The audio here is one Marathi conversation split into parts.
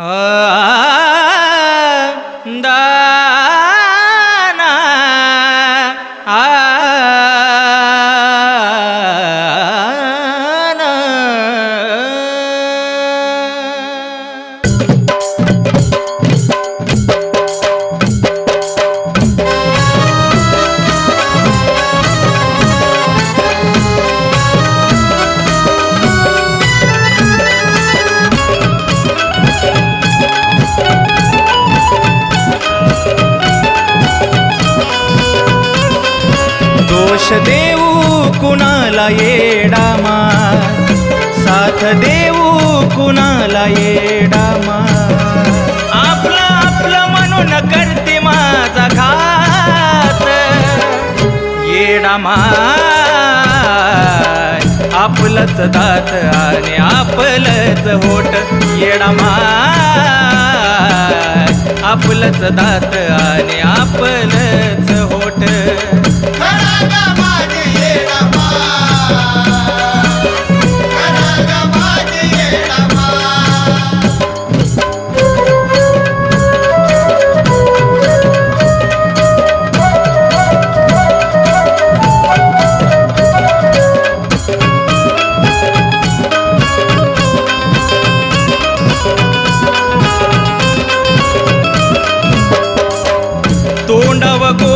Ah! दोष देऊ कुणाला येडामा? साथ देऊ कुणाला येडामा? आपलं आपलं म्हणून करते माझा घात. येडामा आपलंच दात आणि आपलंच होट. येडामा आपलंच दात आणि आपलंच होट.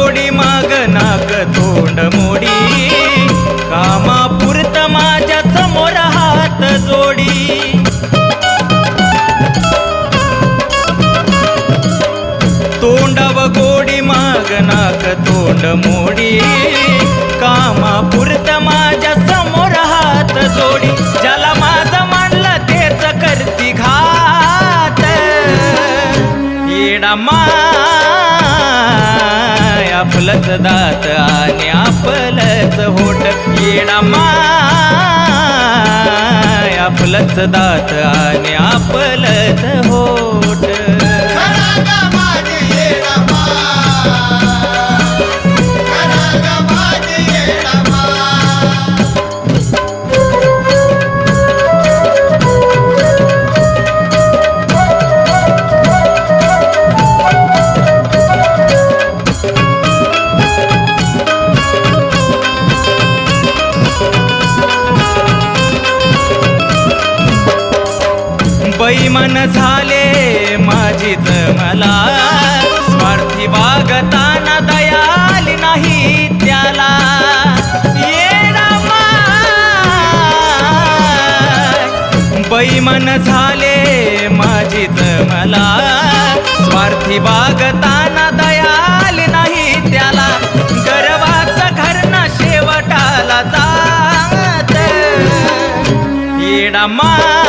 तोंडव माग नाक तोंड मोडी. कामापुरत माझ्यासमोर हात जोडी. तोंडव गोडी माग नाक तोंड मोडी. कामापुरत आपलंच दात आणि आपलंच होट येणा माय. आपलंच दात आणि आपलंच होट बैमन झाले माझीच मला. स्वार्थी वागताना दयाली नाही त्याला. बैमन झाले माझीच मला. स्वार्थी वागताना दयाली नाही त्याला. गर्वाचं घर न शेवटाला जात. येडा मा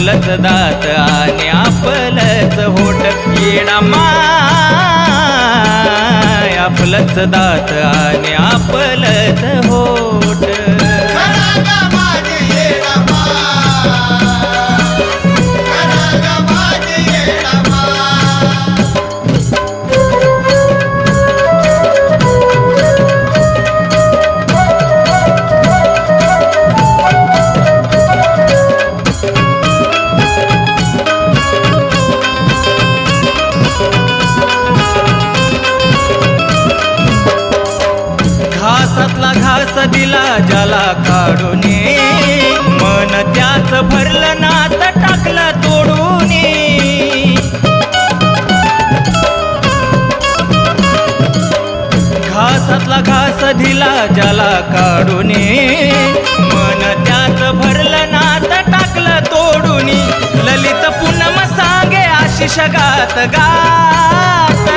आपलंच दात आणि आपलंच होट येडा माय. आपलंच दात आणि आपलंच होट. घासातला घास दिला ज्याला काढून. मन त्याच भरलं नात टाकलं तोडून. घासातला घास दिला ज्याला काढून. मन त्याच भरलं नात टाकलं तोडून. ललित पूनम सांगे आशिष गात गात.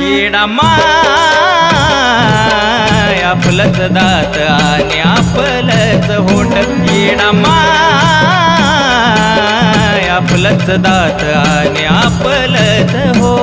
येडा मा आपलंच दात आणि आपलंच होट येणा माय. आपलंच दात आणि आपलंच हो